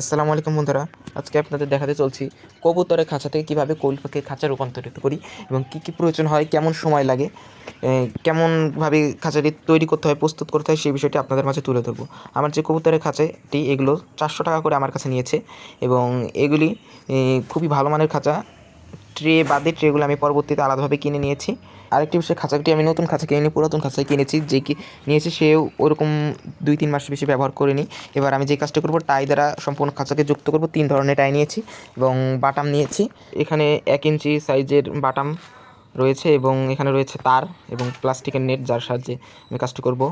আসসালামু আলাইকুম বন্ধুরা। আজকে আপনাদের দেখাতে চলছি কবুতরের খাঁচা থেকে কীভাবে কোয়েল পাখির খাঁচা রূপান্তরিত করি এবং কী কী প্রয়োজন হয়, কেমন সময় লাগে কেমনভাবে খাঁচাটি তৈরি করতে হয়, প্রস্তুত করতে হয় সেই বিষয়টি আপনাদের মাঝে তুলে ধরবো। আমার যে কবুতরের খাঁচাটি এগুলো চারশো টাকা করে আমার কাছে নিয়েছে এবং এগুলি খুবই ভালো মানের খাঁচা। ট্রে বাদে ট্রেগুলো আমি পরবর্তীতে আলাদাভাবে কিনে নিয়েছি। আরেকটি বিষয় খাঁচাটি আমি নতুন খাঁচা কিনে পুরাতন খাঁচা কিনেছি, যে কি নিয়েছি সেও ওরকম দুই তিন মাস বেশি ব্যবহার করিনি। এবার আমি যে কাজটা করব টাই দ্বারা সম্পূর্ণ খাঁচাকে যুক্ত করব, তিন ধরনের টাই নিয়েছি এবং বাটাম নিয়েছি। এখানে এক ইঞ্চি সাইজের বাটাম রয়েছে এবং এখানে রয়েছে তার এবং প্লাস্টিকের নেট যার সাহায্যে আমি কাজটি করব।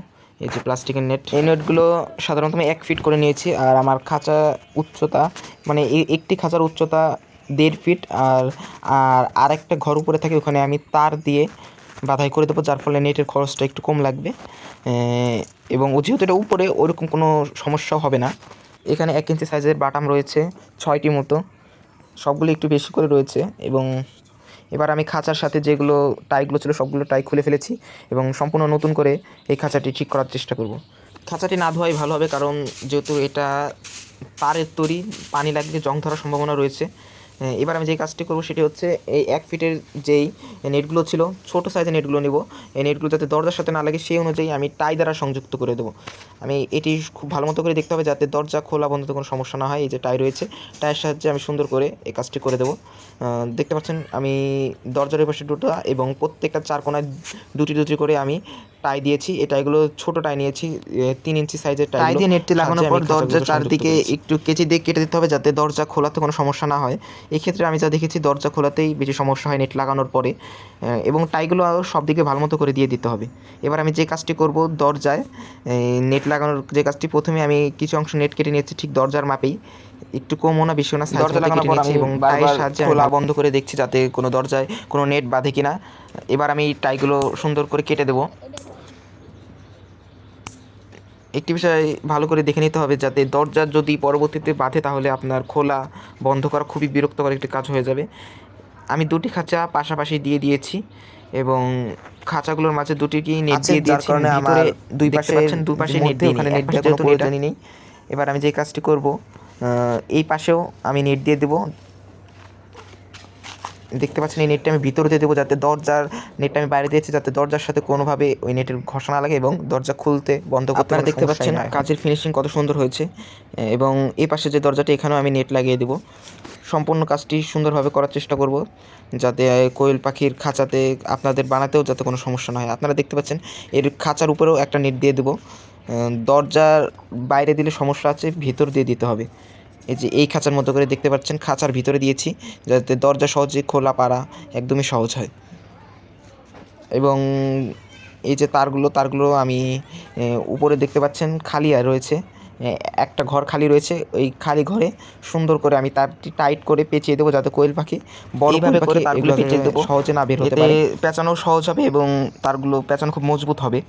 এই যে প্লাস্টিকের নেট, এই নেটগুলো সাধারণত আমি এক ফিট করে নিয়েছি আর আমার খাঁচা উচ্চতা মানে একটি খাঁচার উচ্চতা দেড় ফিট আর আর আরেকটা ঘর উপরে থাকে, ওখানে আমি তার দিয়ে বাধাই করে দেবো, যার ফলে নেটের খরচটা একটু কম লাগবে। এবং যেহেতু এটা উপরে, ওরকম কোনো সমস্যাও হবে না। এখানে এক ইঞ্চি সাইজের বাটাম রয়েছে, ছয়টি মতো। সবগুলো একটু বেশি করে রয়েছে এবং এবার আমি খাঁচার সাথে যেগুলো টাইগুলো ছিল, সবগুলো টাই খুলে ফেলেছি এবং সম্পূর্ণ নতুন করে এই খাঁচাটি ঠিক করার চেষ্টা করব। খাঁচাটি না ধোয়াই ভালো হবে, কারণ যেহেতু এটা তারের তৈরি, পানি লাগলে জং ধরার সম্ভাবনা রয়েছে। এবার আমি যে কাজটি করব সেটি হচ্ছে এই এক ফিটের যেই নেটগুলো ছিল, ছোটো সাইজের নেটগুলো নেব। এই নেটগুলো যাতে দরজার সাথে না লাগে, সেই অনুযায়ী আমি টাই দ্বারা সংযুক্ত করে দেবো। আমি এটি খুব ভালো মতো করে দেখতে হবে যাতে দরজা খোলা বন্ধতে কোনো সমস্যা না হয়, এই যে টাই রয়েছে। টাইয়ের সাহায্যে আমি সুন্দর করে এই কাজটি করে দেবো। দেখতে পাচ্ছেন, আমি দরজার পাশে দুটো এবং প্রত্যেকটা চার কোনায় দুটি দুটি করে আমি টাই দিয়েছি। এই টাইগুলো ছোটো টাই নিয়েছি তিন ইঞ্চি সাইজের টাই দিয়ে নেটটি লাগানোর পর দরজার চারদিকে একটু কেচি দিয়ে কেটে দিতে হবে যাতে দরজা খোলাতে কোনো সমস্যা না হয়। এই ক্ষেত্রে আমি যা দেখেছি দরজা খোলাতেই বেশি সমস্যা হয় নেট লাগানোর পরে। এবং টাইগুলো আরও সব দিকে ভালো মতো করে দিয়ে দিতে হবে। এবার আমি যে কাজটি করব দরজায় নেট লাগানোর যে কাজটি প্রথমে আমি কিছু অংশ নেট কেটে নিয়েছি ঠিক দরজার মাপেই। একটু কমও না বেশিও না দরজা লাগানোর পর আমি এবং টাইয়ের সাহায্যে খোলা বন্ধ করে দেখছি যাতে কোনো দরজায় কোনো নেট বাঁধে কিনা। এবার আমি টাইগুলো সুন্দর করে কেটে দেবো। একটি বিষয় ভালো করে দেখে নিতে হবে যাতে দরজা যদি পরবর্তীতে বাঁধে তাহলে আপনার খোলা বন্ধ করা খুবই বিরক্তকর একটি কাজ হয়ে যাবে। আমি দুটি খাঁচা পাশাপাশি দিয়ে দিয়েছি এবং খাঁচাগুলোর মাঝে দুটিকেই নেট দিয়ে দিয়েছি। দুই পাশে দুই পাশে নেট দিয়ে ওখানে নেট দেওয়ার কোনো প্রয়োজনই নেই। এবার আমি যে কাজটি করব এই পাশেও আমি নেট দিয়ে দেবো। দেখতে পাচ্ছেন এই নেটটা আমি ভিতরে দিয়ে দেবো যাতে দরজার নেটটা আমি বাইরে দিয়েছি যাতে দরজার সাথে কোনোভাবে ওই নেটের ঘষা না লাগে এবং দরজা খুলতে বন্ধ করতে আপনারা দেখতে পাচ্ছেন কাজের ফিনিশিং কত সুন্দর হয়েছে এবং এই পাশে যে দরজাটা এখানেও আমি নেট লাগিয়ে দেবো। সম্পূর্ণ কাজটি সুন্দরভাবে করার চেষ্টা করব যাতে কোয়েল পাখির খাঁচাতে আপনাদের বানাতেও যাতে কোনো সমস্যা না হয়। আপনারা দেখতে পাচ্ছেন এর খাঁচার উপরেও একটা নেট দিয়ে দেবো। দরজার বাইরে দিলে সমস্যা আছে ভিতর দিয়ে দিতে হবে। এই যে এই খাঁচার মতো করে দেখতে পাচ্ছেন খাঁচার ভিতরে দিয়েছি যাতে দরজা সহজে খোলা পারা একদমই সহজ হয়। এবং এই যে তারগুলো তারগুলো আমি উপরে দেখতে পাচ্ছেন খালি আর রয়েছে। একটা ঘর খালি রয়েছে ওই খালি ঘরে সুন্দর করে আমি তারটি টাইট করে পেঁচিয়ে দেবো যাতে কোয়েল পাখি বড়ভাবে করে তারগুলো পেঁচিয়ে দেবো। সহজে না বের হতে পারে। পেঁচানো সহজ হবে এবং তারগুলো পেঁচানো খুব মজবুত হবে।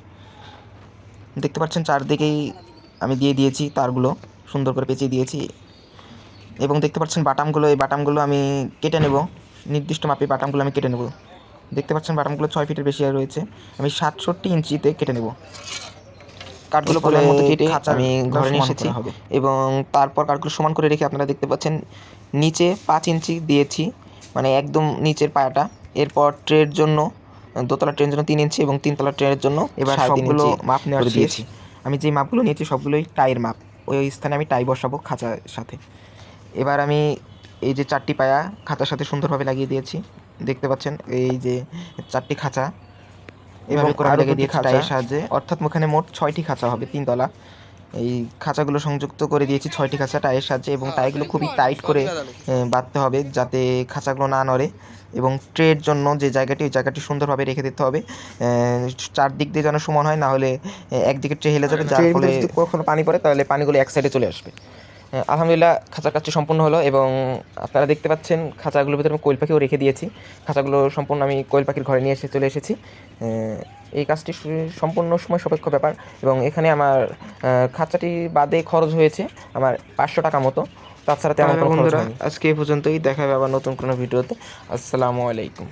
দেখতে পাচ্ছেন চারদিকেই আমি দিয়ে দিয়েছি তারগুলো সুন্দর করে পেঁচিয়ে দিয়েছি। এবং দেখতে পাচ্ছেন বাটামগুলো এই বাটামগুলো আমি কেটে নেব। নির্দিষ্ট মাপে বাটামগুলো আমি কেটে নেব। দেখতে পাচ্ছেন বাটামগুলো ছয় ফিটের বেশি রয়েছে। আমি সাতষট্টি ইঞ্চিতে কেটে নেব। কাঠগুলো পরে মতো কেটে আমি ঘরে নিয়ে এসেছি। এবং তারপর কাঠগুলো সমান করে রেখে আপনারা দেখতে পাচ্ছেন নিচে পাঁচ ইঞ্চি দিয়েছি মানে একদম নিচের পায়াটা। এরপর ট্রের জন্য দোতলা ট্রেনের জন্য তিন ইঞ্চি এবং তিনতলা ট্রেনের জন্য এবার সবগুলো মাপ নেওয়ার দিয়েছি। আমি যে মাপগুলো নিয়েছি সবগুলোই টাইয়ের মাপ। ওই স্থানে আমি টাই বসাবো খাঁচার সাথে। এবার আমি এই যে চারটি পায়া খাঁচার সাথে সুন্দরভাবে লাগিয়ে দিয়েছি। দেখতে পাচ্ছেন এই যে চারটি খাঁচা। এভাবে করে লাগিয়ে দিয়েছি টাইয়ের সাহায্যে। অর্থাৎ ওখানে মোট ছয়টি খাঁচা হবে তিনতলা। এই খাঁচাগুলো সংযুক্ত করে দিয়েছি ছয়টি খাঁচা টায়ের সাহায্যে এবং টাইগুলো খুবই টাইট করে বাঁধতে হবে যাতে খাঁচাগুলো না নড়ে এবং ট্রের জন্য যে জায়গাটি ওই জায়গাটি সুন্দরভাবে রেখে দিতে হবে। চারদিক দিয়ে যেন সমান হয় না হলে একদিকে ট্রে হেলে যাবে যার ফলে কখনো পানি পড়ে তাহলে পানিগুলো এক সাইডে চলে আসবে। আলহামদুলিল্লাহ খাঁচার কাজটি সম্পূর্ণ হলো এবং আপনারা দেখতে পাচ্ছেন খাঁচাগুলোর ভিতরে আমি কোয়েল পাখিও রেখে দিয়েছি। খাঁচাগুলো সম্পূর্ণ আমি কোয়েল পাখির ঘরে নিয়ে এসে চলে এসেছি। এই কাজটি সম্পূর্ণ সময় সাপেক্ষ ব্যাপার এবং এখানে আমার খাঁচাটি বাদে খরচ হয়েছে আমার পাঁচশো টাকা মতো। তাছাড়া তেমন হয়নি। আজকে এই পর্যন্তই। দেখা হবে আবার নতুন কোনো ভিডিওতে। আসসালামু আলাইকুম।